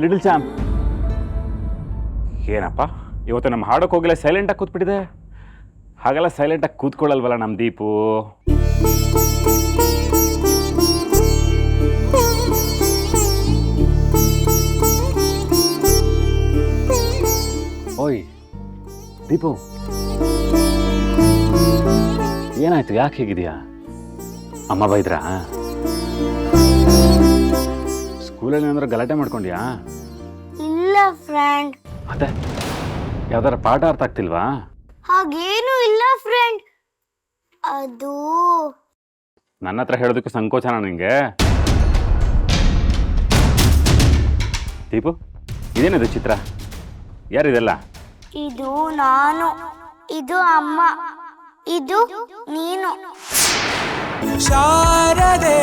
Little champ ಏನಪ್ಪ? ಇವತ್ತು ನಮ್ಮ ಹಾಡೋಕೆ ಹೋಗಿಲ್ಲ ಸೈಲೆಂಟಾಗಿ ಕೂತ್ಬಿಟ್ಟಿದೆ. ಹಾಗೆಲ್ಲ ಸೈಲೆಂಟಾಗಿ ಕೂತ್ಕೊಳ್ಳಲ್ವಲ್ಲ ನಮ್ಮ ದೀಪು? ಓಯ್ ದೀಪು. ಏನಾಯ್ತು ಯಾಕೆ ಹೇಗಿದೆಯಾ? ಅಮ್ಮ ಬೈದ್ರಾ? ಸ್ಕೂಲಲ್ಲಿ ಏನಾದ್ರು ಗಲಾಟೆ ಮಾಡ್ಕೊಂಡ್ಯಾ? ಇಲ್ಲ ಫ್ರೆಂಡ್ ಮತ್ತೆ? ಯಾವ್ದಾರ ಪಾಠ ಅರ್ಥ ಆಗ್ತಿಲ್ವಾ? ಹಾಗೇನು ಇಲ್ಲ ಫ್ರೆಂಡ್ ಅದು ನನ್ನ ಹತ್ರ ಹೇಳೋದಕ್ಕೆ ಸಂಕೋಚನ ನಿಂಗೆ? ದೀಪು ಇದೇನಿದು ಚಿತ್ರ? ಯಾರಿದೆಲ್ಲ ಇದು ನಾನು ಇದು ಅಮ್ಮ ಇದು ನೀನು. ಶಾರದೇ ಶಾರದೆ